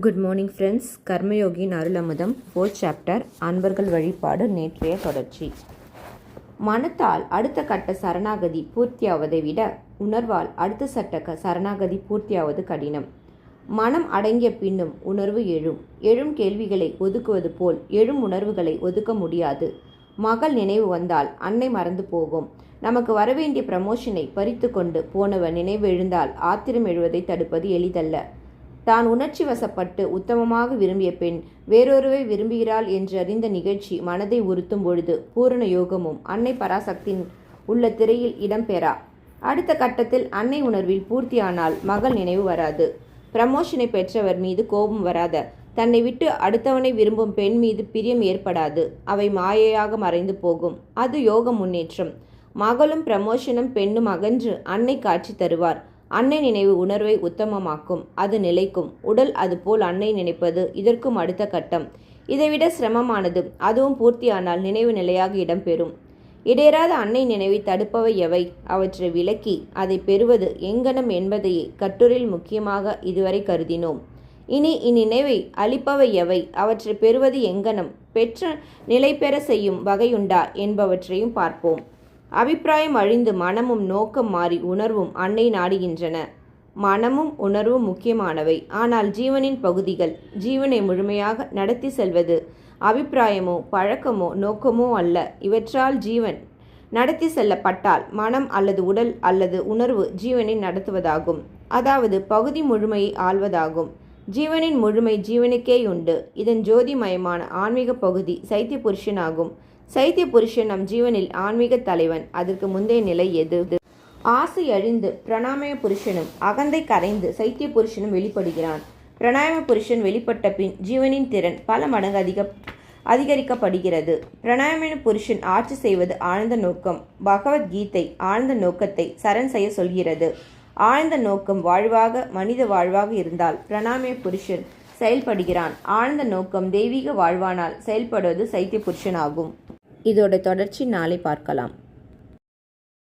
Good morning friends கர்மயோகியின் அருளமுதம் fourth chapter அன்பர்கள் வழிபாடு நேற்றைய தொடர்ச்சி. மனத்தால் அடுத்த கட்ட சரணாகதி பூர்த்தியாவதை விட உணர்வால் அடுத்த சட்ட சரணாகதி பூர்த்தியாவது கடினம். மனம் அடங்கிய பின்னும் உணர்வு எழும். எழும் கேள்விகளை ஒதுக்குவது போல் எழும் உணர்வுகளை ஒதுக்க முடியாது. மகள் நினைவு வந்தால் அன்னை மறந்து போகும். நமக்கு வரவேண்டிய ப்ரமோஷனை பறித்து கொண்டு போனவன் நினைவு எழுந்தால் ஆத்திரம் எழுவதை தடுப்பது எளிதல்ல. தான் உணர்ச்சி வசப்பட்டு உத்தமமாக விரும்பிய பெண் வேறொருவை விரும்புகிறாள் என்று அறிந்த நிகழ்ச்சி மனதை உறுத்தும் பொழுது பூரண யோகமும் அன்னை பராசக்தியின் உள்ள திரையில் இடம்பெறா. அடுத்த கட்டத்தில் அன்னை உணர்வில் பூர்த்தியானால் மகள் நினைவு வராது. பிரமோஷனை பெற்றவர் மீது கோபம் வராத தன்னை விட்டு அடுத்தவனை விரும்பும் பெண் மீது பிரியம் ஏற்படாது அவை மாயையாக மறைந்து போகும். அது யோக முன்னேற்றம். மகளும் பிரமோஷனும் பெண்ணும் அகன்று அன்னை காட்சி தருவார். அன்னை நினைவு உணர்வை உத்தமமாக்கும் அது நிலைக்கும். உடல் அதுபோல் அன்னை நினைப்பது இதற்கும் அடுத்த கட்டம். இதைவிட சிரமமானது அதுவும் பூர்த்தியானால் நினைவு நிலையாக இடம்பெறும். இடையராத அன்னை நினைவை தடுப்பவை எவை? அவற்றை விலக்கி அதை பெறுவது எங்கனம் என்பதையே கட்டுரையில் முக்கியமாக இதுவரை கருதினோம். இனி இந்நினைவை அளிப்பவை எவை? அவற்றை பெறுவது எங்கனம்? பெற்ற நிலை பெற செய்யும் வகையுண்டா? என்பவற்றையும் பார்ப்போம். அபிப்பிராயம் அழிந்து மனமும் நோக்கம் மாறி உணர்வும் அன்னை நாடுகின்றன. மனமும் உணர்வும் முக்கியமானவை. ஆனால் ஜீவனின் பகுதிகள் ஜீவனை முழுமையாக நடத்தி செல்வது அபிப்பிராயமோ பழக்கமோ நோக்கமோ அல்ல. இவற்றால் ஜீவன் நடத்தி செல்லப்பட்டால் மனம் அல்லது உடல் அல்லது உணர்வு ஜீவனை நடத்துவதாகும். அதாவது பகுதி முழுமையை ஆள்வதாகும். ஜீவனின் முழுமை ஜீவனுக்கேயுண்டு. இதன் ஜோதிமயமான ஆன்மீக பகுதி சைத்திய புருஷனாகும் சைத்திய புருஷன் நம் ஜீவனில் ஆன்மீக தலைவன். அதற்கு முந்தைய நிலை எது? ஆசை அழிந்து பிரணாமய புருஷனும் அகந்தை கரைந்து சைத்திய புருஷனும் வெளிப்படுகிறான். பிரணாம புருஷன் வெளிப்பட்ட பின் ஜீவனின் திறன் பல மடங்கு அதிக அதிகரிக்கப்படுகிறது. பிரணாயமன புருஷன் ஆட்சி செய்வது ஆழ்ந்த நோக்கம். பகவத்கீதை ஆழ்ந்த நோக்கத்தை சரண் செய்ய சொல்கிறது. ஆழ்ந்த நோக்கம் வாழ்வாக மனித வாழ்வாக இருந்தால் பிரணாமய புருஷன் செயல்படுகிறான். ஆழ்ந்த நோக்கம் தெய்வீக வாழ்வானால் செயல்படுவது சைத்திய புருஷனாகும். இதோட தொடர்ச்சி நாளை பார்க்கலாம்.